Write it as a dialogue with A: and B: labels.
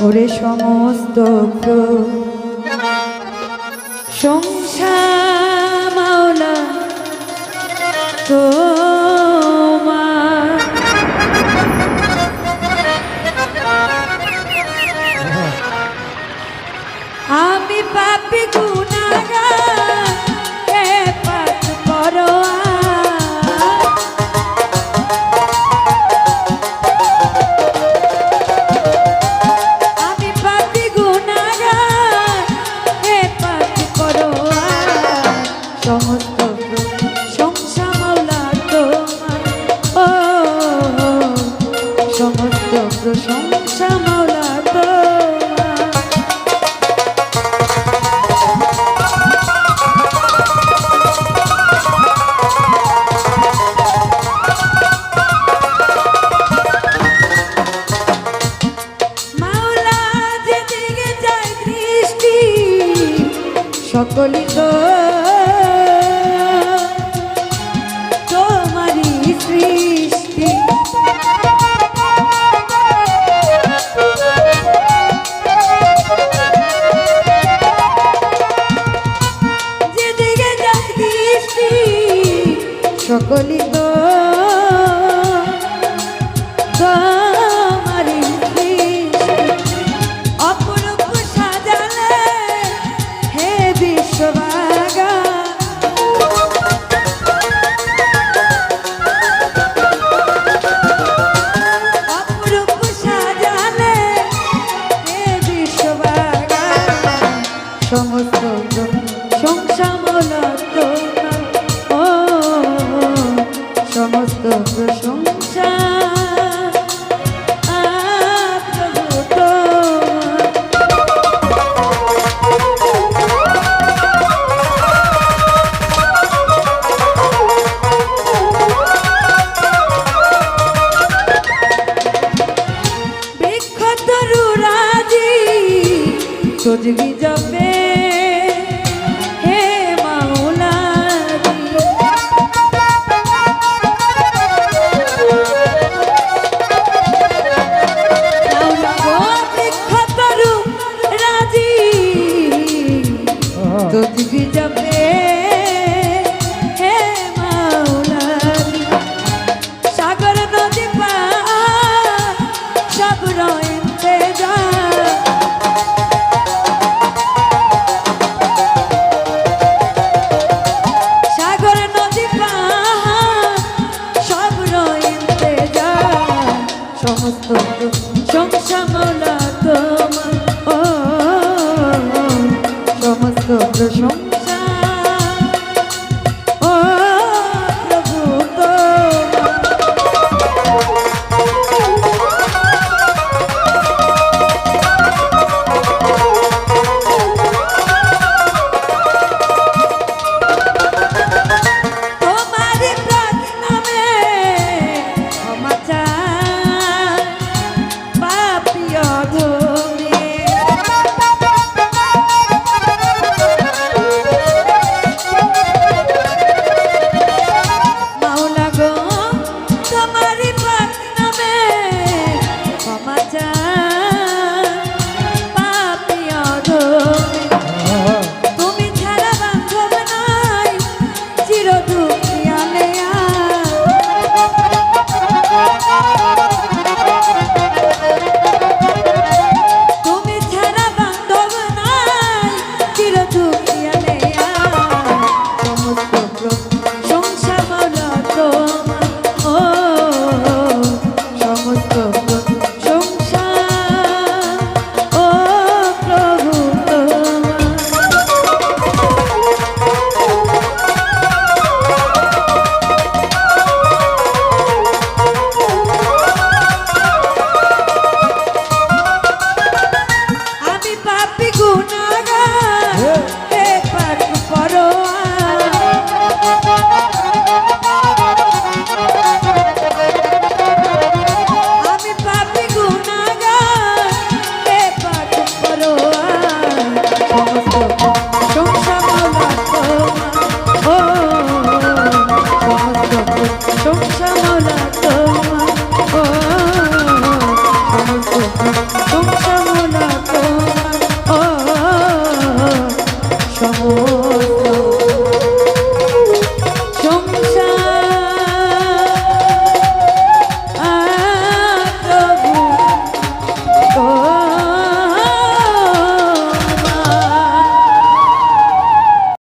A: ওরে সমস্ত সংসার মাওলা তো বলি গো তোমারি সৃষ্টি সকলি গো খুঁজবি যাবে হে মাওলা খতরু রাজি। খুঁজবি যাবে